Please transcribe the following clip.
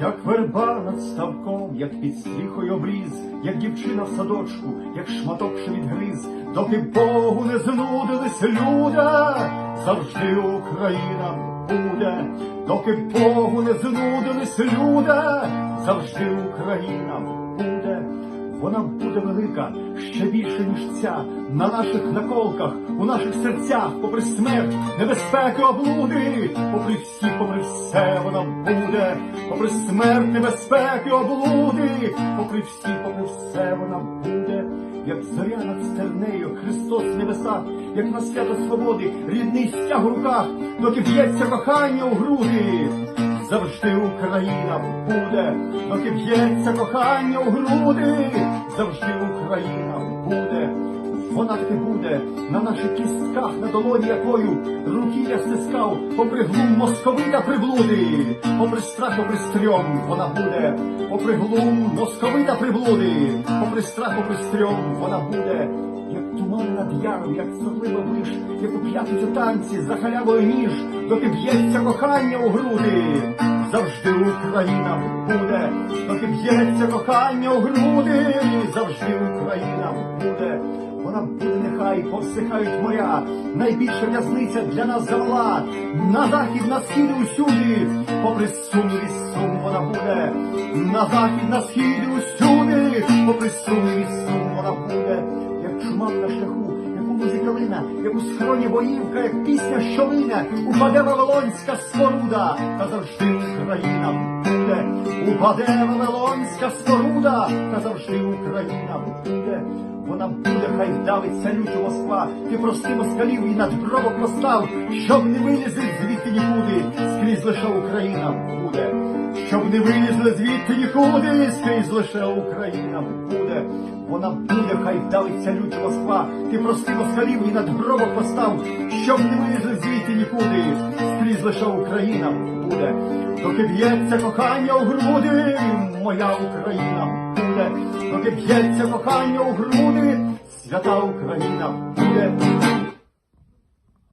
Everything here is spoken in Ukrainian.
Як верба над ставком, як під стріхою обріз, як дівчина в садочку, як шматок що відгриз, доки Богу не знудились люди, завжди Україна буде, доки Богу не знудились люди, завжди Україна буде. Вона буде велика ще більше, ніж ця, на наших наколках, у наших серцях, попри смерть, небезпеки, облуди, попри всі, попри все вона буде, попри смерть, небезпеки, облуди, попри всі, попри все вона буде, як зоря над стернею, Христос в небесах, як на свято свободи, рідний стяг у руках, доки б'ється кохання у груди. Завжди Україна буде, доки б'ється кохання у груди, завжди Україна буде, вона таки буде на наших кістках, на долоні якою руки я стискав, попри глум московита приблуди, попри страх, попри стрьом вона буде, попри глум московита приблуди, попри страх, попри стрьом вона буде. Туман над яром, як сорлива виш, як у п'ятницю танці за халявою ніж, доки б'ється кохання у груди. Завжди Україна буде, доки б'ється кохання у груди, завжди Україна буде. Вона буде, нехай повсихають моря, найбільша в'язниця для нас завела, на захід, на схід усюди, попри сум сум вона буде, на захід, на схід усюди, попри сум сум вона буде, чума на шляху, як у калина, як у схроні боївка, як пісня щолина, упаде Вавилонська споруда, та завжди Україна буде, упаде Вавилонська споруда, та завжди Україна буде. Вона буде, хай давиться лютю Москва, ти прости москалів і над гробок постав, щоб не вилізли звідти нікуди, скрізь лише Україна буде, щоб не вилізли звідти нікуди, скрізь лише Україна буде. Вона буде, хай давиться лютю Москва, ти прости москалів і над гробок постав, щоб не вилізли звідти нікуди, скрізь лише Україна буде. Доки б'ється кохання у груди, моя Україна буде, доки б'ється кохання у груди, свята Україна буде.